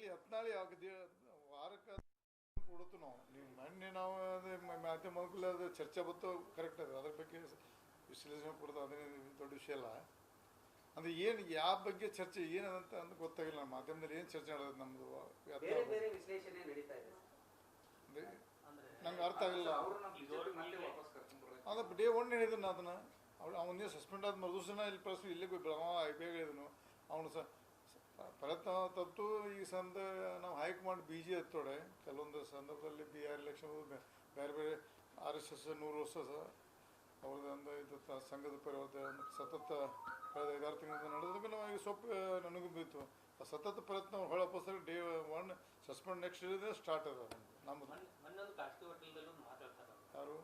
ಇಲ್ಲಿ ಹತ್ನಾಳಿ ಆಗದೆ. ವಾರಕ್ಕೆ ಕೊಡುತ್ತು ನಾವು. ನೀವು ಮೊನ್ನೆ ನಾವು ಅದೇ ಮಾಧ್ಯಮದಲ್ಲಿ ಅದು ಚರ್ಚೆ ಬತ್ತು ಕರೆಕ್ಟ್ ಅದು. ಅದ್ರ ಬಗ್ಗೆ ವಿಶ್ಲೇಷಣೆ ಕೊಡೋದು ಅದೇ ದೊಡ್ಡ ವಿಷಯ ಅಲ್ಲ. ಅಂದ್ರೆ ಏನು ಯಾವ ಬಗ್ಗೆ ಚರ್ಚೆ ಏನದಂತ ಅಂತ ಗೊತ್ತಾಗಿಲ್ಲ ನಮ್ಮ ಮಾಧ್ಯಮದಲ್ಲಿ ಏನು ಚರ್ಚೆ ಮಾಡೋದು ನಮ್ಮದು ಇದೆ. ನಂಗೆ ಅರ್ಥ ಆಗಿಲ್ಲ. ಅಂದ್ರೆ ಡೇ ಒನ್ ಹೇಳಿದ್ರು ಅದನ್ನ. ಅವ್ನು ಅವನೇ ಸಸ್ಪೆಂಡ್ ಆದ ಮರುದಿವಸನ ಇಲ್ಲಿ ಪ್ರಶ್ನೆ ಇಲ್ಲೇ ಬೆಳಗಾವ ಐ ಬಿ ಹೇಳಿದನು. ಅವನು ಸ ಸ- ಪ್ರಯತ್ನ ತತ್ತು ಈ ಸಂದ ನಾವು ಹೈಕಮಾಂಡ್ ಬಿ ಜಿ ಹತ್ತೋಡೆ ಕೆಲವೊಂದು ಸಂದರ್ಭದಲ್ಲಿ ಬಿ ಆರ್ ಎಲೆಕ್ಷನ್ ಬೇರೆ ಬೇರೆ ಆರ್ ಎಸ್ ಎಸ್ ನೂರು ವರ್ಷ ಅವ್ರದ್ದು ಅವ್ರದ್ದೊಂದು ಇದು ಸಂಘದ ಪರಿವರ್ತನೆ ಸತತ ಕಳೆದ ಐದಾರು ತಿಂಗಳಿಂದ ನಡೆದಕ್ಕೆ ನಾವು ಈಗ ಸ್ವಲ್ಪ ನನಗೂ ಬಿತ್ತು. ಆ ಸತತ ಪ್ರಯತ್ನ ಹೊಳಪಸ್ತಾರೆ ಡೇ ಒನ್ ಸಸ್ಪೆಂಡ್ ನೆಕ್ಸ್ಟ್ ಇದೆ ಸ್ಟಾರ್ಟ್ ಅದ ನಮ್ಮದು. ಯಾರು?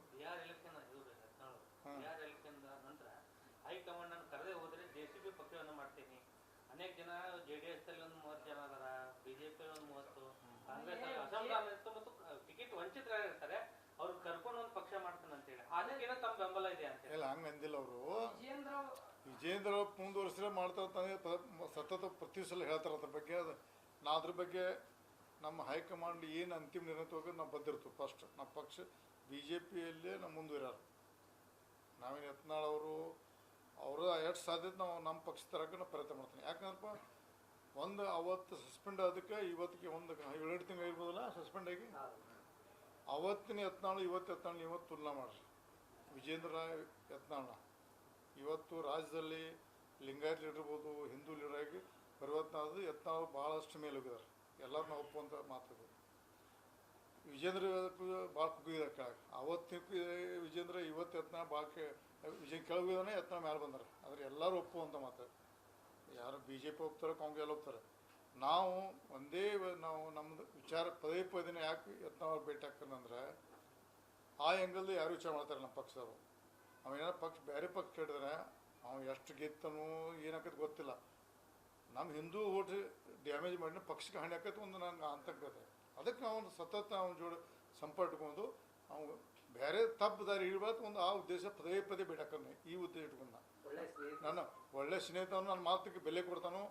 ಹೈಕಮಾಂಡ್ ನಾನು ಕರೆದೇ ಹೋದ್ರೆ ಜೆ ಸಿ ಬಿ ಪಕ್ಷವನ್ನು ಮಾಡ್ತೀನಿ. ಅನೇಕ ಜನ ಜೆ ಡಿ ಎಸ್ ಅಲ್ಲಿ ಒಂದು ಮೂವತ್ತು ಜನ ಅದರ ಬಿಜೆಪಿ ಒಂದು ಮೂವತ್ತು ಕಾಂಗ್ರೆಸ್ ಇತ್ತು ಮತ್ತು ಟಿಕೆಟ್ ವಂಚಿತರಾಗಿರ್ತಾರೆ ಅವ್ರು ಕರ್ಕೊಂಡು ಒಂದು ಪಕ್ಷ ಮಾಡ್ತಾನೆ ಅಂತೇಳಿ ಅದಕ್ಕೇನೋ ತಮ್ಮ ಬೆಂಬಲ ಇದೆ ಅಂತ ಇಲ್ಲ ಹಂಗ ಅಂದಿಲ್ಲ ಅವರು. ವಿಜೇಂದ್ರ ಮುಂದುವರಿಸಿದ್ರೆ ಮಾಡ್ತಾರೆ ಸತತ ಪ್ರತಿ ಸಲ ಹೇಳ್ತಾರೆ ಅದ್ರ ಬಗ್ಗೆ. ಅದು ನಾ ಅದ್ರ ಬಗ್ಗೆ ನಮ್ಮ ಹೈಕಮಾಂಡ್ ಏನು ಅಂತಿಮ ನಿರ್ಣಯ ತಗೋದು ನಾವು ಬಂದಿರ್ತೀವಿ ಫಸ್ಟ್ ನಮ್ಮ ಪಕ್ಷ ಬಿ ಜೆ ಪಿಯಲ್ಲೇ ನಮ್ಮ ಮುಂದುವರ್ಯಾರ. ನಾವೇನು ಯತ್ನಾಳ್ ಅವರು ಅವರು ಎಷ್ಟು ಸಾಧ್ಯತೆ ನಾವು ನಮ್ಮ ಪಕ್ಷ ತರಕ್ಕೆ ಪ್ರಯತ್ನ ಮಾಡ್ತೀನಿ. ಯಾಕಂದ್ರಪ್ಪ, ಒಂದು ಅವತ್ತು ಸಸ್ಪೆಂಡ್ ಅದಕ್ಕೆ ಇವತ್ತಿಗೆ ಒಂದು ಏಳೆರಡು ತಿಂಗಳು ಇರ್ಬೋದಲ್ಲ ಸಸ್ಪೆಂಡ್ ಆಗಿ? ಅವತ್ತಿನ ಯತ್ನಾಳು, ಇವತ್ತು ಯತ್ನಾಳು ಇವತ್ತು ತುಲನಾ ಮಾಡ್ರಿ. ವಿಜೇಂದ್ರ ಯತ್ನಾಳ ಇವತ್ತು ರಾಜ್ಯದಲ್ಲಿ ಲಿಂಗಾಯತ್ ಲೀಡರ್ ಇರ್ಬೋದು, ಹಿಂದೂ ಲೀಡರ್ ಆಗಿ ಪರಿವರ್ತನೆ ಆದ ಯತ್ನಾಳು ಭಾಳಷ್ಟು ಮೇಲೆ ಹೋಗಿದ್ದಾರೆ ಎಲ್ಲರನ್ನ ಒಪ್ಪುವಂಥ ಮಾತದು. ವಿಜೇಂದ್ರ ಭಾಳ ಕುಗ್ಗಿದ್ದಾರೆ ಕೆಳಗೆ. ವಿಜೇಂದ್ರ ಇವತ್ತು ಯತ್ನ ಭಾಳ ವಿಜಯ್ ಕೆಳಗಿದಾನೆ ಯತ್ನ ಮೇಲೆ ಬಂದಾರೆ. ಆದರೆ ಎಲ್ಲರೂ ಒಪ್ಪುವಂಥ ಮಾತು. ಯಾರು ಬಿ ಜೆ ಪಿ ಹೋಗ್ತಾರೆ ಕಾಂಗ್ರೆಸ್ ಎಲ್ಲ ಹೋಗ್ತಾರೆ ನಾವು ಒಂದೇ ನಾವು ನಮ್ದು ವಿಚಾರ ಪದೇ ಪದೇ ಯಾಕೆ ಯತ್ನ ಭೇಟಿ ಹಾಕಂದ್ರೆ ಆ ಎಂಗಲ್ದು ಯಾರು ವಿಚಾರ ಮಾಡ್ತಾರೆ ನಮ್ಮ ಪಕ್ಷದವರು. ಅವೇನೋ ಪಕ್ಷ ಬೇರೆ ಪಕ್ಷ ಕೇಳಿದ್ರೆ ಅವ್ನು ಎಷ್ಟು ಗೆತ್ತನು ಏನಾಕೈತೆ ಗೊತ್ತಿಲ್ಲ. ನಮ್ಮ ಹಿಂದೂ ಓಟ್ ಡ್ಯಾಮೇಜ್ ಮಾಡಿ ಪಕ್ಷಕ್ಕೆ ಹಾನಿ ಒಂದು ನಂಗೆ ಅಂತಕ್ಕತೆ ಅದಕ್ಕೆ ನಾವು ಸತತ ಅವನ ಜೋಡಿ ಸಂಪರ್ಕ ಅವನು ಅವ್ನು ಬೇರೆ ತಪ್ಪು ದಾರಿ ಇಡಬಾರ್ದು ಒಂದು ಆ ಉದ್ದೇಶ ಪದೇ ಪದೇ ಭೇಟಿ ಈ ಉದ್ದೇಶ ಇಟ್ಕೊಂಡು ನನ್ನ ಒಳ್ಳೆ ಸ್ನೇಹಿತನು ನನ್ನ ಮಾತಿಗೆ ಬೆಲೆ ಕೊಡ್ತಾನೋ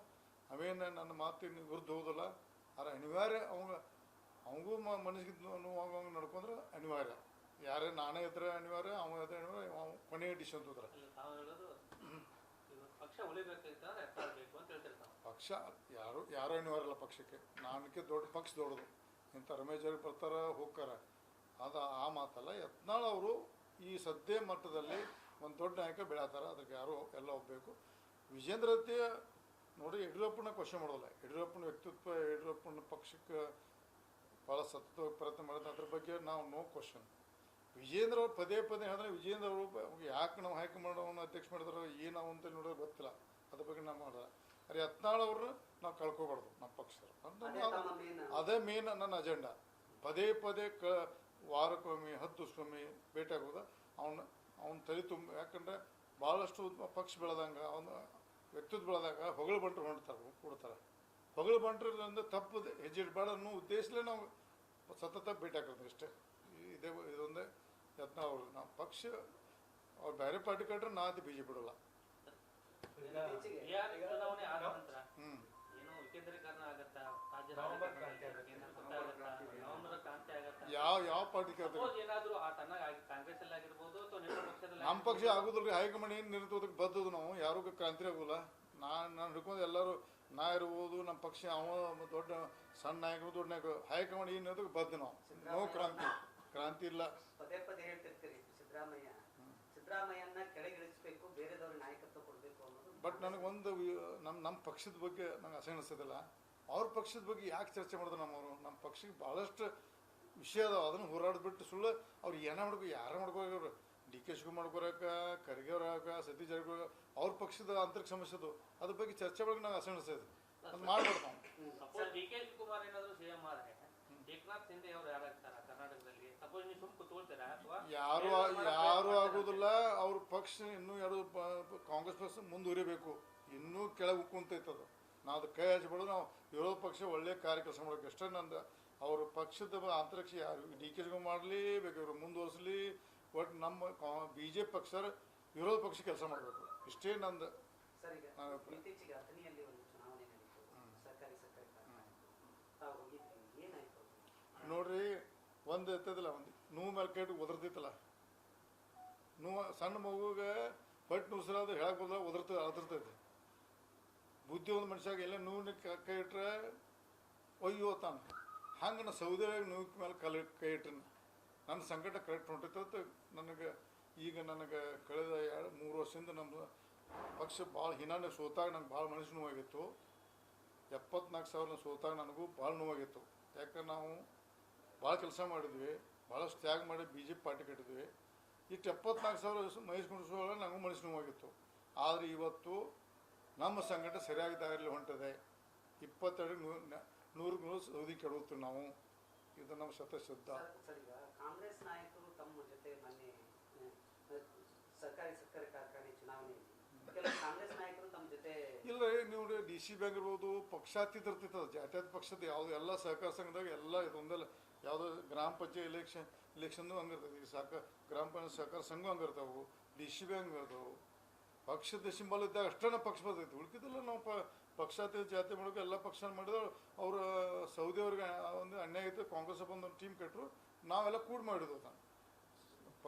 ಅವೇನು ನನ್ನ ಮಾತಿನ ವಿರುದ್ಧ ಹೋದಲ್ಲ ಆದ್ರೆ ಅನಿವಾರ್ಯ ಅವಂಗ ಅವಂಗೂ ಮನಸ್ಸಿಗೆ ನೋವು ನಡ್ಕೊಂಡ್ರೆ ಅನಿವಾರ್ಯ. ಯಾರೇ ನಾನೇ ಇದ್ರೆ ಅನಿವಾರ್ಯ ಅವ ಇದ್ರೆ ಅನಿವಾರ್ಯ ಯತ್ನಾಳ್ ಬೇಕು ಅಂತ ಪಕ್ಷ ಯಾರು ಯಾರು ಅನಿವಾರ್ಯ ಇಲ್ಲ ಪಕ್ಷಕ್ಕೆ. ನಾನಕ್ಕೆ ದೊಡ್ಡ ಪಕ್ಷ ದೊಡ್ಡದು. ಇಂಥ ರಮೇಶ್ ಬರ್ತಾರೆ, ಹೋಗ್ತಾರ. ಅದು ಆ ಮಾತಲ್ಲ, ಯತ್ನಾಳ್ ಅವರು ಈ ಸದ್ಯ ಮಟ್ಟದಲ್ಲಿ ಒಂದು ದೊಡ್ಡ ನಾಯಕ ಬೆಳೀತಾರೆ. ಅದಕ್ಕೆ ಯಾರು ಎಲ್ಲ ಒಪ್ಪಬೇಕು ವಿಜೇಂದ್ರತೆ ನೋಡಿ, ಯಡಿಯೂರಪ್ಪನ ಕ್ವಶನ್ ಮಾಡೋಲ್ಲ. ಯಡಿಯೂರಪ್ಪನ ವ್ಯಕ್ತಿತ್ವ, ಯಡಿಯೂರಪ್ಪನ ಪಕ್ಷಕ್ಕೆ ಭಾಳ ಸತತ ಪ್ರಯತ್ನ ಮಾಡಿದ ಅದ್ರ ಬಗ್ಗೆ ನಾವು ನೋ ಕ್ವಶನ್ ವಿಜೇಂದ್ರ ಅವ್ರು ಪದೇ ಪದೇ ಹೇಳಿದ್ರೆ ವಿಜೇಂದ್ರ ಅವರು ಯಾಕೆ ನಾವು ಹೈಕಮಾಂಡ್ ಮಾಡೋವನ್ನ ಅಧ್ಯಕ್ಷ ಮಾಡಿದ್ರು ಏನು ಅಂತ ನೋಡೋದು ಗೊತ್ತಿಲ್ಲ. ಅದ್ರ ಬಗ್ಗೆ ನಾವು ಮಾಡೋದ ಅರೆ ಯತ್ನಾಳ್ ಅವ್ರನ್ನ ನಾವು ಕಳ್ಕೊಬಾರ್ದು ನಮ್ಮ ಪಕ್ಷದವ್ರು. ಅಂತ ಅದೇ ಮೇನ್ ನನ್ನ ಅಜೆಂಡಾ ಪದೇ ಪದೇ ಕ ವಾರಕ್ಕೊಮ್ಮೆ ಹತ್ತು ಸ್ವಾಮಿ ಭೇಟಿಯಾಗೋದು ಅವನ ಅವ್ನ ತಲೆ ತುಂಬ ಯಾಕಂದ್ರೆ ಭಾಳಷ್ಟು ಪಕ್ಷ ಬೆಳೆದಂಗ ಅವನ ವ್ಯಕ್ತಿತ್ವ ಬೆಳೆದಾಗ ಹೊಗಳು ಬಂಟ್ರು ಹೊಂಡ್ತಾರೆ ಕೊಡ್ತಾರೆ. ಹೊಗಳು ಬಂಟ್ರಿಂದ ತಪ್ಪು ಹೆಜ್ಜೆ ಇಡಬೇಡ ಅನ್ನೋ ಉದ್ದೇಶಲೇ ನಾವು ಸತತ ಭೇಟಿ ಹಾಕೋದು ಇಷ್ಟೇ ಇದೇ ಇದೊಂದೇ ಯತ್ನ ಅವರು ನಮ್ಮ ಪಕ್ಷ ಅವ್ರು ಬೇರೆ ಪಾರ್ಟಿ ಕಂಡ್ರೆ ನಾ ಅದು ಬಿ ಜೆ ಬಿಡೋಲ್ಲ. ಯಾವ ಯಾವ ಪಾರ್ಟಿ ಕೇಳ್ತಾರೆ? ಏನಾದ್ರು ಆ ತನ್ನ ಕಾಂಗ್ರೆಸ್ ಅಲ್ಲಿ ಆಗಿರ್ಬೋದು ಅಥವಾ ನಿಮ್ಮ ಪಕ್ಷದಲ್ಲಿ ನಮ್ಮ ಪಕ್ಷ ಆಗುದಿಲ್ಲ ರೀ ಹೈಕಮಾಂಡ್ ಏನ್ ನಿರ್ತೋದಕ್ಕೆ ಬದ್ದದು ನಾವು? ಯಾರು ಕ್ರಾಂತಿ ಆಗುಲ್ಲ ನಾನು ನಾನು ಹಿಡ್ಕೊಂಡು ಎಲ್ಲರೂ ನಾ ಇರ್ಬೋದು ನಮ್ಮ ಪಕ್ಷ ಅವ ದೊಡ್ಡ ಸಣ್ಣ ನಾಯಕರು ದೊಡ್ಡ ನಾಯಕರು ಹೈಕಮಾಂಡ್ ಏನ್ ಅದಕ್ಕೆ ಬದ್ದು ನಾವು? ನೋ ಕ್ರಾಂತಿ. ಕ್ರಾಂತಿ ಇಲ್ಲ. ಪದೇ ಪದೇ ಹೇಳ್ತಿರ್ತೀರಿ ಸಿದ್ದರಾಮಯ್ಯ. ಸಿದ್ದರಾಮಯ್ಯನ ಕೆಳಗಿಳಿಸ್ಬೇಕು ಬೇರೆದವ್ರ ನಾಯಕತ್ವ ಕೊಡ್ಬೇಕು. ಬಟ್ ನನಗೊಂದು ನಮ್ಮ ನಮ್ಮ ಪಕ್ಷದ ಬಗ್ಗೆ ನಂಗೆ ಅಸಹ್ಯ ಅನಿಸೋದಿಲ್ಲ. ಅವ್ರ ಪಕ್ಷದ ಬಗ್ಗೆ ಯಾಕೆ ಚರ್ಚೆ ಮಾಡಿದ್ರು ನಮ್ಮವರು? ನಮ್ಮ ಪಕ್ಷಕ್ಕೆ ಭಾಳಷ್ಟು ವಿಷಯ ಅದಾವ. ಅದನ್ನು ಹೋರಾಡ್ಬಿಟ್ಟು ಸುಳ್ಳು ಅವ್ರು ಏನ ಮಾಡ್ಕೋ ಯಾರ ಮಾಡ್ಕೋರು ಡಿ ಕೆ ಶಿವಕುಮಾರ್ ಕೊರಕ ಖರ್ಗೆ ಅವ್ರಾಕ ಸತೀಶ್ ಜಾರಕಿಹೊಳಿ ಅವ್ರ ಪಕ್ಷದ ಆಂತರಿಕ ಸಮಸ್ಯೆ ಅದು. ಅದ್ರ ಬಗ್ಗೆ ಚರ್ಚೆ ಬಗ್ಗೆ ನಂಗೆ ಅಸಹ್ಯ ಅನಿಸ್ತದೆ ಅದು ಮಾಡ್ಬಾರ್ದು ನಾವು. ಡಿ ಕೆ ಶಿವಕುಮಾರ್ ಏನಾದರೂ ಸಿ ಎಂ ಆದರೆ ಏಕನಾಥ್ ಶಿಂದೆ ಅವರು ಯಾರಾಗ್ತಾರೆ? ಕರ್ನಾಟಕದಲ್ಲಿ. ಯಾರು ಯಾರು ಆಗೋದಿಲ್ಲ ಅವ್ರ ಪಕ್ಷ ಇನ್ನೂ ಪ- ಕಾಂಗ್ರೆಸ್ ಪಕ್ಷ ಮುಂದುವರಿಬೇಕು. ಇನ್ನೂ ಕೆಳಗೆ ಕುಂತೈತದು ನಾವು ಅದು ಕೈ ಹಚ್ಬಿಡೋದು ನಾವು ವಿರೋಧ ಪಕ್ಷ ಒಳ್ಳೆ ಕಾರ್ಯ ಕೆಲಸ ಮಾಡೋಕೆ ಅಷ್ಟೇ ನಂದು ಅವ್ರ ಪಕ್ಷದ ಅಂತರಿಕ್ಷ ಯಾರು ಡಿ ಕೆ ಶಿವಕುಮಾರ್ ಮಾಡಲಿ ಬೇಕು ಇವರು ಮುಂದುವರಿಸಲಿ. ಒಟ್ಟು ನಮ್ಮ ಬಿ ಜೆ ಪಿ ಪಕ್ಷ ವಿರೋಧ ಪಕ್ಷ ಕೆಲಸ ಮಾಡಬೇಕು. ಇಷ್ಟೇ ನಂದು ನೋಡ್ರಿ ಒಂದು ಎತ್ತದಿಲ್ಲ, ಒಂದು ನೋವು ಮೇಲೆ ಕೈ ಇಟ್ಟು ನೋವು ಸಣ್ಣ ಮಗುಗೆ ಹೊಟ್ಟೆ ನುಸಿರಾದ ಹೇಳಕ್ ಬಂದ್ರೆ ಉದರ್ತದೆ ಅದರ್ತೈತೆ. ಬುದ್ಧಿ ಒಂದು ಮನುಷ್ಯಾಗ ಎಲ್ಲ ನೋವಿನ ಕೈ ಇಟ್ರೆ ಒಯ್ಯೋ ತಾನು. ಹಂಗೆ ನಾ ಸೌದೆಯಾಗ ನೋವಿನ ಮೇಲೆ ಕಲ್ ಕೈ ಇಟ್ಟನ. ನನ್ನ ಸಂಕಟ ಕರೆಕ್ಟ್ ಹೊಂಟೈತೆ ನನಗೆ ಈಗ ನನಗೆ ಕಳೆದ ಎರಡು, ಮೂರು ವರ್ಷದಿಂದ ನಮ್ಮ ಪಕ್ಷ ಭಾಳ ಹಿನಾನೆ ಸೋತಾಗ ನಂಗೆ ಭಾಳ ಮನಸ್ಸು ನೋವಾಗಿತ್ತು. ಎಪ್ಪತ್ನಾಲ್ಕು ಸಾವಿರ ಸೋತಾಗ ನನಗೂ ಭಾಳ ನೋವಾಗಿತ್ತು. ಯಾಕಂದ್ರೆ ನಾವು ಭಾಳ ಕೆಲಸ ಮಾಡಿದ್ವಿ, ಭಾಳಷ್ಟು ತ್ಯಾಗ ಮಾಡಿ ಬಿ ಜೆ ಪಿ ಪಾರ್ಟಿ ಕಟ್ಟಿದ್ವಿ. ಇಷ್ಟು ಎಪ್ಪತ್ನಾಲ್ಕು ಸಾವಿರ ಮಹೇಶ್ ಕುಂಡ್ಸೋಳ ನಮಗೂ ಮನಸ್ಸು ನೋವಾಗಿತ್ತು. ಆದರೆ ಇವತ್ತು ನಮ್ಮ ಸಂಘಟನೆ ಸರಿಯಾಗಿ ದಾರಿಯಲ್ಲಿ ಹೊಂಟಿದೆ. ಇಪ್ಪತ್ತೆರಡು ನೂರು ನೂರು ಸೌದಿ ಕೆಡುತ್ತೀವಿ ನಾವು. ಇದು ನಮ್ಮ ಈಗ ಕಾಂಗ್ರೆಸ್ ನಾಯಕರು ತಮ್ಮ ಜೊತೆ ಮನೆ ಸರ್ಕಾರಿ ಸಕ್ಕರೆ ಕಾರ್ಖಾನೆ ಚುನಾವಣೆಯಲ್ಲಿ ಇಲ್ಲ ನೀವು ಡಿ ಸಿ ಬ್ಯಾಂಕ್ ಇರ್ಬೋದು ಪಕ್ಷಾತೀತ ಇರ್ತೈತೆ ಅದು ಜಾತ್ಯಾತ ಪಕ್ಷದ ಯಾವ್ದು ಎಲ್ಲ ಸಹಕಾರ ಸಂಘದಾಗ ಎಲ್ಲ ಇದೊಂದೆಲ್ಲ ಯಾವುದೋ ಗ್ರಾಮ ಪಂಚಾಯತ್ ಇಲೆಕ್ಷನ್ ಇಲೆಕ್ಷನ್ದು ಹಂಗಿರ್ತದೆ. ಈಗ ಸಹಕಾರ ಗ್ರಾಮ ಪಂಚಾಯತ್ ಸಹಕಾರ ಸಂಘ ಹಂಗಿರ್ತಾವೆ ಡಿ ಸಿ ಬ್ಯಾಂಕ್ ಇರ್ತಾವು. ಪಕ್ಷದ ಸಿಂಬಲ್ ಇದ್ದಾಗ ಅಷ್ಟೇ ಪಕ್ಷ ಬರ್ತೈತಿ. ಉಳ್ಕಿದ್ದೆಲ್ಲ ನಾವು ಪ, ಪಕ್ಷಾತೀತ ಜಾತಿ ಮಾಡೋಕೆ ಎಲ್ಲ ಪಕ್ಷ ಮಾಡಿದ್ರು ಅವ್ರ, ಸೌದಿ ಅವ್ರಿಗೆ ಒಂದು ಅನ್ಯಾಯ ಇತ್ತು. ಕಾಂಗ್ರೆಸ್ ಬಂದು ಒಂದು ಟೀಮ್ ಕಟ್ಟರು ನಾವೆಲ್ಲ ಕೂಡ ಮಾಡಿದ್ವು ನಾನು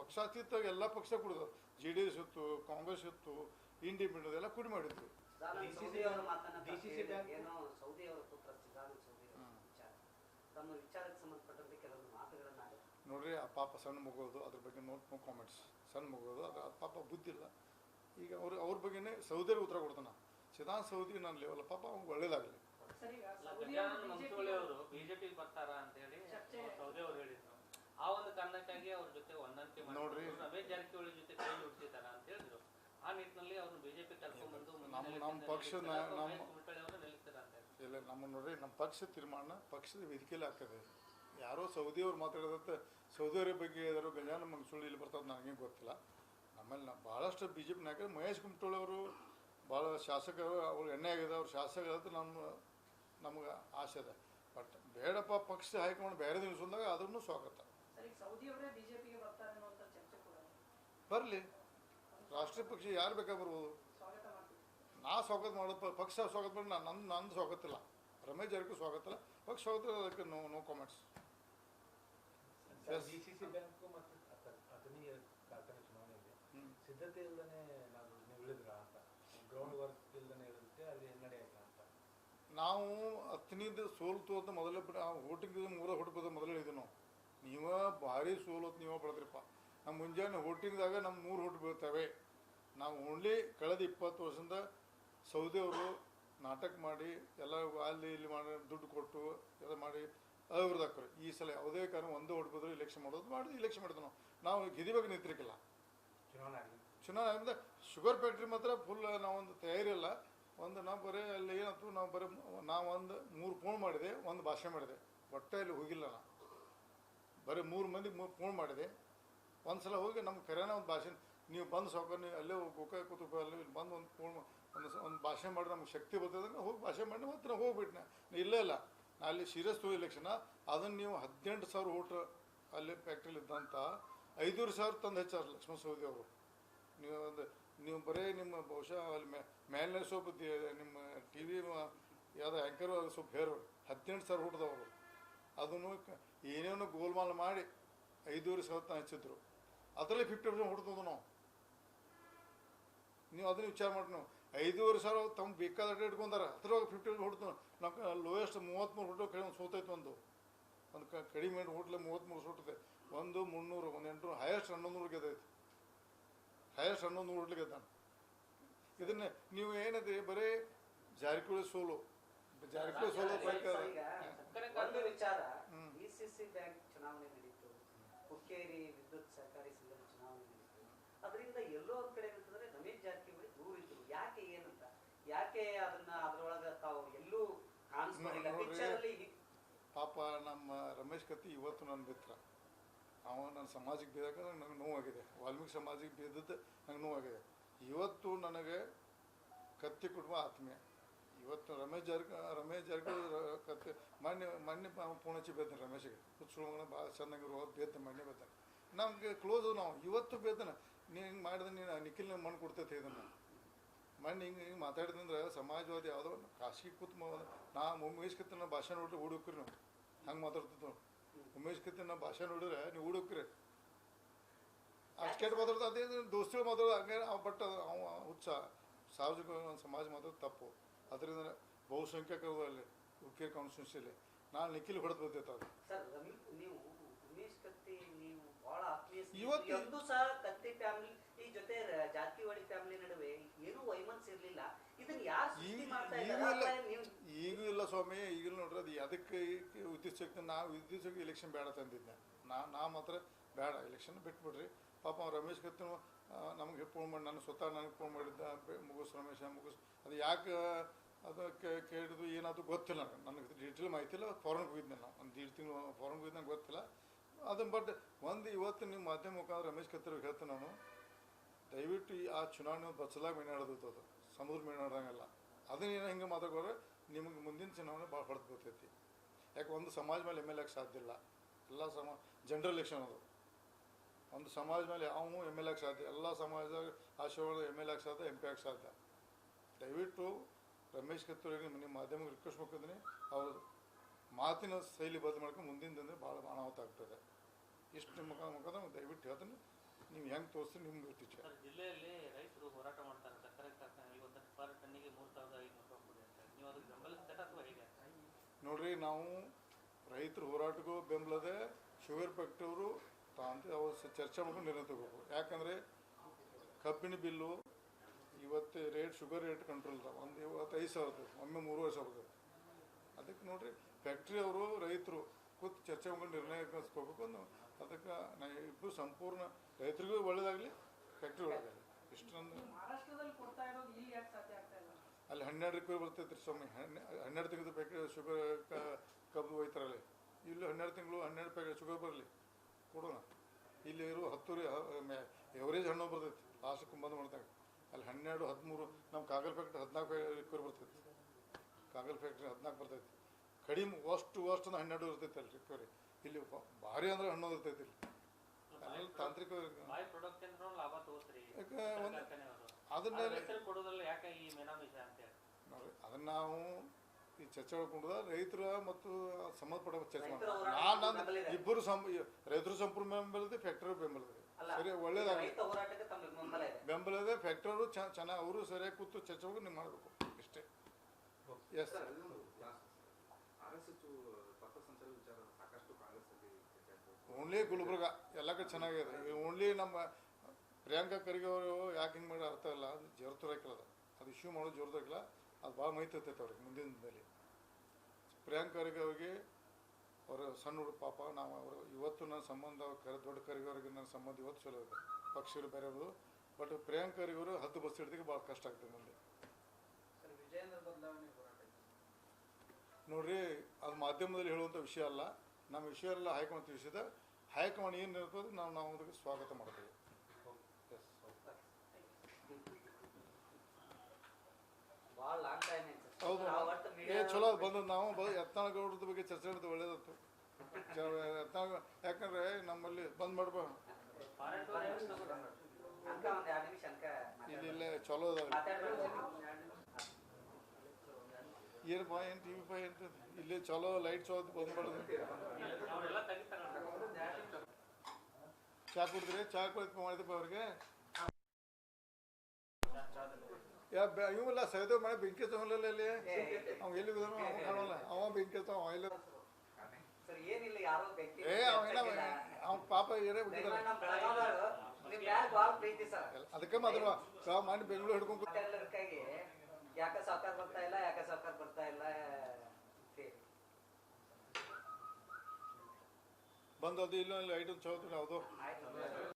ಪಕ್ಷಾತೀತ ಎಲ್ಲ ಪಕ್ಷ ಕೂಡ ಜೆ ಡಿ ಎಸ್ ಇತ್ತು, ಕಾಂಗ್ರೆಸ್ ಇತ್ತು ಇಂಡಿಪೆಂಡೆಂಟ್ ಎಲ್ಲ ಕೂಡಿ ಮಾಡಿದ್ರು. DCC ಬ್ಯಾಂಕ್- ಏನೋ ಸೌದಿ ಅವರ ಪುತ್ರ ಸಿದ್ದಾನಂದ ಸೌದಿ ವಿಚಾರ. ತಮ್ಮ ವಿಚಾರಕ್ಕೆ ಸಂಬಂಧಪಟ್ಟಂತೆ ಕೆಲವೊಂದು ಮಾತುಗಳನ್ನ. ನೋಡ್ರಿ ಆ ಪಾಪ ಸಣ್ಣ ಮಗೋದು ಅದ್ರ ಬಗ್ಗೆ ನೋಟ್ ನೋ ಕಾಮೆಂಟ್ಸ್ ಸಣ್ಣ ಮಗೋದು ಅದು ಆ ಪಾಪ ಬುದ್ಧಿಲ್ಲ ಈಗ ಅವ್ರ ಅವ್ರ ಬಗ್ಗೆನೇ ಸೌದಿಯವ್ರಿಗೆ ಉತ್ತರ ಕೊಡ್ತಾನ ಸಿದಾನ್ ಸೌದಿ ನನ್ನ ಲೆವೆಲ್ ಪಾಪ ಅವ್ನಿಗೆ ಒಳ್ಳೇದಾಗಲಿ. ಬಿಜೆಪಿ ಬರ್ತಾರ ಅಂತ ಹೇಳಿ. ಸೌದಿ ಅವರು ಹೇಳಿದ್ರು. ಆ ಒಂದು ಕಾರಣಕ್ಕಾಗಿ ಅವ್ರ ಜೊತೆ ಹೊಂದಾಣಿಕೆ ನೋಡ್ರಿ. ರಮೇಶ್ ಜಾರಕಿಹೊಳಿ ಜೊತೆ ಕೈ ಜೋಡಿಸಿದಾರ ಅಂತ ಹೇಳಿದ್ರು. ಆ ನಿಟ್ಟಿನಲ್ಲಿ ಅವ್ರನ್ನ ಬಿಜೆಪಿ ಕರ್ಕೊಂಡ್ ನಮ್ಮ- ಪಕ್ಷ. ಇಲ್ಲ ನಮ್ಮ ನೋಡ್ರಿ ನಮ್ಮ ಪಕ್ಷ ತೀರ್ಮಾನ ಪಕ್ಷದ ವೇದಿಕೆಯಲ್ಲಿ ಆಗ್ತದೆ. ಯಾರೋ ಸೌದಿಯವ್ರು ಮಾತಾಡೋದಂತೆ ಸೌದಿಯವರ ಬಗ್ಗೆ ಯಾರೋ ನಮ್ಮ ಸುಳ್ಳು ಇಲ್ಲಿ ಬರ್ತದೆ ನನಗೆ ಗೊತ್ತಿಲ್ಲ. ನಮ್ಮಲ್ಲಿ ನಾವು ಭಾಳಷ್ಟು ಬಿ ಜೆ ಪಿ ನಾಯಕರು ಮಹೇಶ್ ಕುಮಟೋಳಿ ಅವರು ಭಾಳ ಶಾಸಕರು ಅವ್ರು ಎಣ್ಣೆ ಆಗಿದೆ ಅವ್ರು ಶಾಸಕರು ಅಂತ ನಮ್ಮ ನಮ್ಗೆ ಆಸೆ ಇದೆ ಬಟ್ ಬೇಡಪ್ಪ ಪಕ್ಷ ಹೈಕಮಾಂಡ್ ಬೇರೆ ನಿಲ್ಸೋದಾಗ ಅದನ್ನು ಸ್ವಾಗತ. ಸರ್ ಸೌದಿ ಅವರೇ ಬಿಜೆಪಿಗೆ ಬರ್ತಾರೆ ಅನ್ನುವಂಥ ಚರ್ಚೆ ಕೂಡ. ಬರಲಿ. ರಾಷ್ಟ್ರೀಯ ಪಕ್ಷ ಯಾರು ಬೇಕಾಗಿ ಬರ್ಬೋದು ನಾ ಸ್ವಾಗತ ಮಾಡ ಪಕ್ಷ ಸ್ವಾಗತ ಮಾಡಿ ನಾನು ನನ್ನ ನಂದು ಸ್ವಾಗತ ಇಲ್ಲ ರಮೇಶ್ ಜಾರಿಗೂ ಸ್ವಾಗತ ಇಲ್ಲ. ಪಕ್ಷ ಸ್ವಾಗತ ಇಲ್ಲ, ಅದಕ್ಕೆ ನೋ ನೋ ಕಾಮೆಂಟ್ಸ್. ಸಿದ್ಧತೆ ಇಲ್ಲದೆ ಗ್ರೌಂಡ್ ವರ್ಕ್ ಇಲ್ಲದೆ ಅಲ್ಲಿ ಅಂತ. ನಾವು ಹತ್ತನಿಂದ ಸೋಲ್ತು ಅಂತ ಮೊದಲೇ ಬಿಡ ಓಟಿಂಗ್ ಮೂರ ಹೊಡ್ಬೋದು ಮೊದಲೇ ಹೇಳಿದ್ವಿ ನಾವು. ನೀವ ಭಾರಿ ಸೋಲತ್ ನೀವ ಬೆಳೆದ್ರಿಪ್ಪ ನಮ್ಮ ಮುಂಜಾನೆ ಹೋಟಿಂಗ್ದಾಗ ನಮ್ಮ ಮೂರು ಹೊಟ್ಟು ಬೀಳ್ತವೆ. ನಾವು ಓನ್ಲಿ ಕಳೆದ ಇಪ್ಪತ್ತು ವರ್ಷದಿಂದ ಸೌದಿಯವರು ನಾಟಕ ಮಾಡಿ ಎಲ್ಲ ಅಲ್ಲಿ ಇಲ್ಲಿ ಮಾಡಿ ದುಡ್ಡು ಕೊಟ್ಟು ಎಲ್ಲ ಮಾಡಿ ಅವ್ರದಾಕ್ರು ಈ ಸಲ ಯಾವುದೇ ಕಾರಣ ಒಂದು ಹೊಟ್ಟು ಬಿದ್ರೆ ಇಲೆಕ್ಷನ್ ಮಾಡೋದು ಮಾಡಿ ಇಲೆಕ್ಷನ್ ಮಾಡಿದ್ವಿ ನಾವು. ನಾವು ಗಿದಿಬೇಕು ನಿಂತಿರ್ಕಿಲ್ಲ ಚುನಾವಣೆ ಚುನಾವಣೆ ಅಂದ್ರೆ ಶುಗರ್ ಫ್ಯಾಕ್ಟ್ರಿ ಮಾತ್ರ ಫುಲ್ ನಾವೊಂದು ತಯಾರಿ ಇಲ್ಲ ಒಂದು ನಾವು ಬರೀ ಅಲ್ಲಿ ಏನಾಯ್ತು ನಾವು ಬರೀ ನಾವು ಒಂದು ಮೂರು ಫೋನ್ ಮಾಡಿದೆ ಒಂದು ಭಾಷೆ ಮಾಡಿದೆ. ಒಟ್ಟೆ ಅಲ್ಲಿ ಹೋಗಿಲ್ಲ ನಾ ಬರೀ ಮೂರು ಮಂದಿ ಮೂರು ಫೋನ್ ಮಾಡಿದೆ. ಒಂದು ಸಲ ಹೋಗಿ ನಮ್ಮ ಕರೆನ ಒಂದು ಭಾಷೆ. ನೀವು ಬಂದು ಸಾಕು ನೀವು ಅಲ್ಲೇ ಗೋಕಾಯ ಕೂತು ಅಲ್ಲಿ ಇಲ್ಲಿ ಬಂದು ಒಂದು ಪೂರ್ಣ ಒಂದು ಒಂದು ಭಾಷೆ ಮಾಡಿ ನಮ್ಗೆ ಶಕ್ತಿ ಬರ್ತದೆ ಹೋಗಿ ಭಾಷೆ ಮಾಡಿ ಮತ್ತೆ ನಾವು ಹೋಗ್ಬಿಟ್ನೆ. ಇಲ್ಲೇ ಇಲ್ಲ. ನಾ ಅಲ್ಲಿ ಸೀರಿಯಸ್ ತೋ ಇಲೆಕ್ಷನ ಅದನ್ನು ನೀವು ಹದಿನೆಂಟು ಸಾವಿರ ಓಟ್ರ್ ಅಲ್ಲಿ ಫ್ಯಾಕ್ಟ್ರಿಲಿ ಇದ್ದಂಥ ಐದೂರು ಸಾವಿರ ತಂದು ಹೆಚ್ಚಾರ ಲಕ್ಷ್ಮಣ ಸವದಿ ಅವರು. ನೀವು ಒಂದು, ನೀವು ಬರೀ ನಿಮ್ಮ ಬಹುಶಃ ಅಲ್ಲಿ ಮೇ, ಮೇಲಿನ ಸ್ವಲ್ಪ ನಿಮ್ಮ ಟಿ ವಿ ಯಾವುದೋ ಆ್ಯಂಕರ್ ಸ್ವಲ್ಪ ಹೇರು ಹದಿನೆಂಟು ಸಾವಿರ ಹುಟ್ಟಿದವರು ಅದನ್ನು ಏನೇನೋ ಗೋಲ್ಮಾಲ್ ಮಾಡಿ ಐದೂವರೆ ಸಾವಿರ ಹಚ್ಚಿದ್ರು. ಅದರಲ್ಲಿ ಫಿಫ್ಟಿ ಪರ್ಸೆಂಟ್ ಹುಡ್ತದ ನಾವು. ನೀವು ಅದನ್ನ ವಿಚಾರ ಮಾಡಿ ನಾವು. ಐದೂವರೆ ಸಾವಿರ ತಮ್ಮ ಬೇಕಾದ ಅಡ್ಡ ಇಟ್ಕೊಂಡಾರ ಅದ್ರೊಳಗೆ ಫಿಫ್ಟಿ ಪರ್ಸೆಂಟ್ ಹುಡ್ತು ನಾವು ಲೋಯೆಸ್ಟ್ ಮೂವತ್ತ್ಮೂರು ಹುಟ್ಟು ಕಡಿಮೆ ಸೋತೈತೆ ಒಂದು ಒಂದು. ಕ ಕಡಿಮೆ ಹೋಟ್ಲೆ ಮೂವತ್ತ್ಮೂರು ಸುಟ್ಟಿದೆ ಒಂದು ಮುನ್ನೂರು ಒಂದು ಎಂಟು ಹೈಯೆಸ್ಟ್ ಹನ್ನೊಂದು ನೂರು ಗೆದ್ದೈತೆ. ಹೈಯೆಸ್ಟ್ ಹನ್ನೊಂದು ನೂರು ಹುಡ್ಲಿಕ್ಕೆ ಗೆದ್ದಾನ. ಇದನ್ನ ನೀವು ಏನಿದೆ ಬರೀ ಜಾರಕಿಹೊಳಿ ಸೋಲು. ಜಾರಕಿಹೊಳಿ ಸೋಲು ಒಂದು ವಿಚಾರ. ಬ್ಯಾಂಕ್ ಚುನಾವಣೆ ನಡೀತು. ಹುಕ್ಕೇರಿ ವಿದ್ಯುತ್ ಸಹಕಾರಿ ಸಂಘದ ಚುನಾವಣೆ ನಡೀತು ಅದರಿಂದ ಎಲ್ಲೋ ಒಂದ್ ಕಡೆ ಏನಂತಂದ್ರೆ ರಮೇಶ್ ಜಾರಕಿಹೊಳಿ ದೂರ ಇದ್ರು ಯಾಕೆ ಏನಂತ ಯಾಕೆ ಅದನ್ನ ಅದರೊಳಗೆ ತಾವು ಎಲ್ಲೂ ಕಾಣಿಸ್ಕೊಂಡಿಲ್ಲ ನೋಡ್ರಿ. ಪಿಕ್ಚರ್ ಅಲ್ಲಿ ಪಾಪ ನಮ್ಮ ರಮೇಶ್ ಕತ್ತಿ ಇವತ್ತು ನನ್ನ ಮಿತ್ರ. ಅವ ನನ್ನ ಸಮಾಜಕ್ಕೆ ಬೀದಾಗ ನನಗೆ ನೋವಾಗಿದೆ. ವಾಲ್ಮೀಕಿ ಸಮಾಜಕ್ಕೆ ಬೇದದ್ದು ನಂಗೆ ನೋವಾಗಿದೆ. ಇವತ್ತು ನನಗೆ ಕತ್ತಿ ಕುಟುಂಬ ಆತ್ಮೀಯ. ಇವತ್ತು ರಮೇಶ್ ಜರ್ಗ ರಮೇಶ್ ಜಾರಕಿಹೊಳಿ ಕತ್ತಿ ಮೊನ್ನೆ ಮೊನ್ನೆ ಪೂಣಚಿ ಬೇದ್ದಾನೆ ರಮೇಶ್ಗೆ. ಹುಚ್ಚುಮಗನ ಭಾಳ ಚೆನ್ನಾಗಿರುವ ಬೇತ ಮೊನ್ನೆ ಬೇದ್ದಾನೆ ನಮಗೆ ಕ್ಲೋಸು ನಾವು. ಇವತ್ತು ಬೇತನ ನೀನು ಹಿಂಗೆ ಮಾಡಿದ್ರೆ ನೀನು ನಿಖಿಲ್ ಮಣ್ಣು ಕೊಡ್ತೈತೆ ಇದನ್ನು. ಮೊನ್ನೆ ಹಿಂಗೆ ಹಿಂಗೆ ಮಾತಾಡಿದಂದ್ರೆ ಸಮಾಜವಾದಿ ಯಾವುದೋ ಖಾಸಗಿ ಕೂತ್ ನಾ ನಾ ಮುಗಿಸ್ಕತ್ತ ಭಾಷಣ ಭಾಷೆ ನೋಡಿದ್ರೆ ಹುಡುಕ್ರಿ ನಾವು. ಹಂಗೆ ಮಾತಾಡ್ತಿತ್ತು ಉಮೇಶ್ ಕತ್ತಿನ ಭಾಷೆ ನೋಡಿದ್ರೆ ನೀವು ಹುಡುಕ್ರಿ ಅಷ್ಟು ಕೆಟ್ಟ ಮಾತಾಡ್ತಾ ಅದೇ ದೋಸ್ತಿಗಳು ಮಾತಾಡೋದು ಹಂಗೆ ಬಟ್ ಅವ ಉತ್ಸಾಹ ಸಾರ್ವಜನಿಕ ಸಮಾಜ ಮಾತಾಡೋದು ತಪ್ಪು. ಅದರಿಂದ ಬಹುಸಂಖ್ಯಾತರು ಅಲ್ಲಿ ಕೆ ಕಾನ್ಸ್ಟಿಟ್ಯೂನ್ಸಿಯಲ್ಲಿ ನಾನು ನಿಖಿಲ್ ಹೊಡೆದು ಬರ್ತೈತೆ ಅದು. ಕತ್ತಿ ನೀವು ಬಹಳ ಆತ್ಮೀಯ. ಇವತ್ತು- ಎಂದೂ ಸಹ ಕತ್ತಿ ಫ್ಯಾಮಿಲಿ ಈ ಜೊತೆ ರ- ಜಾರಕಿಹೊಳಿ ಫ್ಯಾಮಿಲಿ ನಡುವೆ ಏನು ವೈಮನ್ಸ್ ಇರ್ಲಿಲ್ಲ. ಇದನ್ನ ಯಾರು ಸೃಷ್ಟಿ ಈಗ ಮಾಡ್ತಾ ಈಗೂ ಇಲ್ಲ. ಅಥವಾ ನೀವು ಈಗೂ ಇಲ್ಲ ಸ್ವಾಮಿ. ಈಗಲೂ ನೋಡ್ರಿ ಅದು ಅದಕ್ಕೆ ಉದ್ದೇಶಕ್ಕೆ ನಾವು ಉದ್ದೇಶಕ್ಕೆ ಎಲೆಕ್ಷನ್ ಬೇಡ ತಂದಿದ್ದೆ. ನಾ ನಾ ಮಾತ್ರ ಬೇಡ. ಎಲೆಕ್ಷನ್ ಬಿಟ್ಬಿಡ್ರಿ. ಪಾಪ ಅವ್ನು ರಮೇಶ್ ಕತ್ತಿನ ನಮಗೆ ಫೋನ್ ಮಾಡಿ ನಾನು ಸ್ವತಃ ನನಗೆ ಫೋನ್ ಮಾಡಿದ್ದ ಬೆ- ಮುಗಿಸ್ ರಮೇಶ ಮುಗಿಸ್. ಅದು ಯಾಕೆ ಅದು ಕೇ- ಕೇಳಿದ್ದು ಏನಾದ್ರು ಗೊತ್ತಿಲ್ಲ. ನನಗೆ ನನಗೆ ಡೀಟೇಲ್ ಮಾಹಿತಿ ಇಲ್ಲ. ಫಾರನ್ಗೆ ಹೋಗಿದ್ದೆ ನಾನು. ಒಂದು ದೀಡ್ ತಿಂಗಳು ಫಾರನ್ಗೆ ಹೋಗಿದ್ದೆ ನಂಗೆ ಗೊತ್ತಿಲ್ಲ. ಅದನ್ನು ಬಟ್ ಒಂದು ಇವತ್ತು ನಿಮ್ಮ ಮಾಧ್ಯಮ ಮುಖಾಂತರ ರಮೇಶ್ ಕತ್ತಿರಿಗೆ ಹೇಳ್ತೀನಿ ನಾನು, ದಯವಿಟ್ಟು ಈ ಆ ಚುನಾವಣೆ ಬಚ್ಚಲಾಗ ಮೀನು ಹಿಡಿದಿತ್ತು ಅದು. ಸಮುದ್ರ ಮೀನು ಅದನ್ನ ಅದನ್ನೇನು ಹಿಂಗೆ ಮಾತಾಡೋರೆ ನಿಮಗೆ ಮುಂದಿನ ಚುನಾವಣೆ ಭಾಳ ಹೊಡೆದು ಬರ್ತೈತಿ ಯಾಕೆ ಒಂದು ಸಮಾಜ ಮೇಲೆ ಎಂ ಎಲ್ ಎಕ್ ಸಾಧ್ಯ ಇಲ್ಲ. ಎಲ್ಲ ಸಮ, ಜನರಲ್ ಎಲೆಕ್ಷನ್ ಅದು. ಒಂದು ಸಮಾಜ ಮೇಲೆ ಅವನು ಎಂ ಎಲ್ ಎಗೆ ಸಾಧ್ಯ, ಎಲ್ಲ ಸಮಾಜದಾಗ ಆಶಯಗಳು ಎಂ ಎಲ್ ಎಗೆ ಸಾಧ್ಯ ಎಂ ಪಿ ಆಗಿ ಸಾಧ್ಯ. ದಯವಿಟ್ಟು ರಮೇಶ್ ಕತ್ತೂರಿಗೆ ನಿಮ್ಮ ಮಾಧ್ಯಮಕ್ಕೆ ರಿಕ್ವೆಸ್ಟ್ ಮಾಡ್ತಿದ್ದೀನಿ ಅವ್ರ ಮಾತಿನ ಶೈಲಿ ಬದಲು ಮಾಡ್ಕೊಂಡು ಮುಂದಿನ ದಿನ ಭಾಳ ಅನಾಹುತ ಆಗ್ತದೆ. ಇಷ್ಟು ನಿಮ್ಮ ಮುಖ ಮುಖದ ದಯವಿಟ್ಟು ಹೇಳ್ತೀನಿ. ನೀವು ಹೆಂಗೆ ತೋರಿಸ್ತೀರಿ ನಿಮ್ಗೆ ಟೀಚರ್ ಜಿಲ್ಲೆಯಲ್ಲಿ ರೈತರು ಹೋರಾಟ ಮಾಡ್ತಾರೆ ಸಕ್ಕರೆ ಕಾರ್ಖಾನೆ ಇವತ್ತು ಪರ್ ಟನ್ನಿಗೆ ಮೂರು ಸಾವಿರದ ರೂಪಾಯಿ ನೀವು ಅದಕ್ಕೆ ಬೆಂಬಲಿಸ್ತೀರಾ ಅಥವಾ ಹೇಗೆ? ನೋಡ್ರಿ ನಾವು ರೈತರ ಹೋರಾಟಕ್ಕೂ ಬೆಂಬಲದೆ ಶುಗರ್ ಫ್ಯಾಕ್ಟ್ರಿಯವರು ತಾಂತ ಅವ್ರ ಚರ್ಚೆ ಮಾಡ್ಕೊಂಡು ನಿರ್ಣಯ ತಗೋಬೇಕು. ಯಾಕಂದರೆ ಕಬ್ಬಿನ ಬಿಲ್ಲು ಇವತ್ತು ರೇಟ್ ಶುಗರ್ ರೇಟ್ ಕಂಟ್ರೋಲ್ ಒಂದು ಇವತ್ತು ಐದು ಸಾವಿರದ ಒಮ್ಮೆ ಮೂರುವರೆ ಸಾವಿರದ ಅದಕ್ಕೆ ನೋಡ್ರಿ ಫ್ಯಾಕ್ಟ್ರಿ ಅವರು ರೈತರು ಕೂತು ಚರ್ಚೆ ಮಾಡಿ ನಿರ್ಣಯ ಕಲಿಸ್ಕೋಬೇಕು ಅನ್ನೋ ಅದಕ್ಕೆ ನಾ ಇಬ್ಬರು ಸಂಪೂರ್ಣ ರೈತರಿಗೂ ಒಳ್ಳೇದಾಗಲಿ ಫ್ಯಾಕ್ಟ್ರಿ ಒಳ್ಳೇದಾಗಲಿ. ಇಷ್ಟೊಂದು. ಅಲ್ಲಿ ಹನ್ನೆರಡು ರೂಪಾಯಿ ಬರ್ತೈತೆ ರೀ ಸ್ವಾಮಿ. ಹನ್ನೆ ಹನ್ನೆರಡು ತಿಂಗಳು ಪ್ಯಾಕೆಟ್ ಶುಗರ್ ಕಬ್ಬು ಒಯ್ತಾರಲ್ಲಿ. ಇಲ್ಲಿ ಹನ್ನೆರಡು ತಿಂಗಳು ಹನ್ನೆರಡು ಪ್ಯಾಕೆಟ್ ಶುಗರ್ ಬರಲಿ. ಕೊಡೋಣ. ಇಲ್ಲಿ ಇರೋ ಹತ್ತು ರೀ ಎವರೇಜ್ ಹಣ್ಣು ಬರ್ತೈತಿ. ಲಾಸ್ಟ್ ಬಂದ್ ಮಾಡಿದಾಗ. ಅಲ್ಲಿ ಹನ್ನೆರಡು ಹದಿಮೂರು ನಮ್ಮ ಕಾಗಲ್ ಫ್ಯಾಕ್ಟ್ರಿ ಹದಿನಾಲ್ಕು ರೂಪಾಯಿ ಬರ್ತೈತಿ. ಕಾಗಲ್ ಫ್ಯಾಕ್ಟ್ರಿ ಹದಿನಾಲ್ಕು ಬರ್ತೈತಿ. ಕಡಿಮೆ ಅಷ್ಟು ಅಷ್ಟು ಹನ್ನೆರಡು ಇರ್ತೈತೆ ಅಲ್ಲಿ ರಿಕವರಿ. ಇಲ್ಲಿ ಭಾರಿ ಅಂದ್ರೆ ಹಣ್ಣು ಇರ್ತೈತಿ ಇಲ್ಲಿ. ಅಲ್ಲಿ ತಾಂತ್ರಿಕ ಯಾಕೆ ಒಂದು ಅದನ್ನ ನೋಡ್ರಿ ಅದನ್ನ ನಾವು ಈ ಚರ್ಚೆ ಮಾಡ್ಕೊಂಡ್ರ ರೈತರ ಮತ್ತು ಸಂಬಂಧಪಟ್ಟ ಚರ್ಚೆ ನಾನು ನಾನು ಇಬ್ಬರು ಸಂ ರೈತರು ಸಂಪೂರ್ಣ ಬೆಂಬಲಿದೆ ಫ್ಯಾಕ್ಟರಿ ಬೆಂಬಲಿದೆ. ಸರಿ ಒಳ್ಳೇದಾಗಲಿ. ಇದೆ. ಬೆಂಬಲಿದೆ ಫ್ಯಾಕ್ಟರಿ ಚೆನ್ನಾಗಿ ಅವರು ಸರಿಯಾಗಿ ಕೂತು ಚರ್ಚೆ ಹೋಗಿ ನೀವು ಮಾಡಬೇಕು. ಇಷ್ಟೇ. ಎಸ್ ಸರ್ ಇದೊಂದು last ಆರ್ ಎಸ್ ಎಸ್ ಪಥಸಂಚಲನ ವಿಚಾರ ಸಾಕಷ್ಟು ಕಾಂಗ್ರೆಸ್ಸಲ್ಲಿ ಚರ್ಚೆ ಆಗ್ತದೆ. ಓನ್ಲಿ ಗುಲ್ಬರ್ಗ ಎಲ್ಲ ಕಡೆ ಚೆನ್ನಾಗಿದೆ. ಓನ್ಲಿ ನಮ್ಮ ಪ್ರಿಯಾಂಕಾ ಖರ್ಗೆ ಅವರು ಯಾಕೆ ಹಿಂಗೆ ಮಾಡಿ ಅರ್ಥ ಇಲ್ಲ. ಅದು ಜೋರ್ತರಾಕಿಲ್ಲ ಅದು. ಅದು ಇಶ್ಯೂ ಮಾಡೋದು ಜೋರ್ತರಾಕಿಲ್ಲ ಅದು ಭಾಳ ಮೈತೈತೈತೆ ಅವ್ರಿಗೆ ಮುಂದಿನ ದಿನದಲ್ಲಿ. ಪ್ರಿಯಾಂಕಾ ಖರ್ಗೆ ಅವ್ರಿಗೆ ಅವರ ಸಣ್ಣ ಹುಡುಗ ಪಾಪ ನಾವು ಅವರು ಇವತ್ತು ನನ್ನ ಸಂಬಂಧ ಕರೆ ದೊಡ್ಡ ಖರ್ಗೆ ಅವ್ರಿಗೆ ನನ್ನ ಸಂಬಂಧ ಇವತ್ತು ಚಲೋ ಇದೆ. ಪಕ್ಷರು ಬೇರೆಯವರು ಬಟ್ ಪ್ರಿಯಾಂಕಾ ಖರ್ಗೆ ಅವರು ಹತ್ತು ಬಸ್ ಹಿಡ್ದಕ್ಕೆ ಭಾಳ ಕಷ್ಟ ಆಗ್ತದೆ ಮುಂದೆ. ನೋಡ್ರಿ ಅದು ಮಾಧ್ಯಮದಲ್ಲಿ ಹೇಳುವಂಥ ವಿಷಯ ಅಲ್ಲ. ನಮ್ಮ ವಿಷಯ ಎಲ್ಲ ಹೈಕಮಾಂಡ್ ತಿಳಿಸಿದ. ಹೈಕಮಾಂಡ್ ಏನು ಇರ್ತದೆ ನಾವು ನಾವು ಅದಕ್ಕೆ ಸ್ವಾಗತ ಮಾಡ್ತೇವೆ. ಎಸ್ ಭಾಳ ಲಾಂಗ್ ಟೈಮ್ ಹೌದು. ಏ ಚಲೋ ಬಂದ ನಾವು ಬ ಯತ್ನಾಳ್ ಗೌಡ್ರದ ಬಗ್ಗೆ ಚರ್ಚೆ ಮಾಡಿದ್ದು ಒಳ್ಳೇದತ್ತು ಯತ್ನಾಳ್ ಯಾಕಂದ್ರೆ ನಮ್ಮಲ್ಲಿ ಬಂದ್ ಮಾಡ್ಬೋದು ಇಲ್ಲೇ ಚಲೋ ಏನು ಟಿ ವಿ ಪಾ ಎಂತ ಇಲ್ಲಿ ಚಲೋ ಲೈಟ್ ಚಲೋ ಬಂದ್ ಮಾಡೋದು. ಚಾ ಕುಡಿದ್ರೆ? ಚಾ ಕುಡಿದು ಮಾಡಿದಪ್ಪ ಅವ್ರಿಗೆ? ಯಾ ಇವೆಲ್ಲ ಸೈದ ಮನೆ ಬೆಂಕಿ ತಗೊಳ್ಳಲ್ಲ ಇಲ್ಲಿ? ಅವ ಎಲ್ಲಿ ಬಿದ್ದನು ಅವ ಕಾಣಲ್ಲ. ಅವ ಬೆಂಕಿ ಯಾರೋ ಬೆಂಕಿ ಏ ಅವ ಏನ ಅವ ಪಾಪ ಏನೇ ಬಿಟ್ಟಿದ್ದಾರೆ ಅದಕ್ಕೆ ಮಾತ್ರ ಮನೆ ಬೆಂಗಳೂರು ಹಿಡ್ಕೊಂಡು ಯಾಕೆ ಸಾಕಾರ ಬರ್ತಾ ಇಲ್ಲ ಯಾಕ ಸಾಕಾರ ಬರ್ತಾ ಇಲ್ಲ? ಬಂದು ಅದು ಇಲ್ಲ ಲೈಟ್ ಚೌತ್ರ ಯಾವುದು. ಆಯ್ತು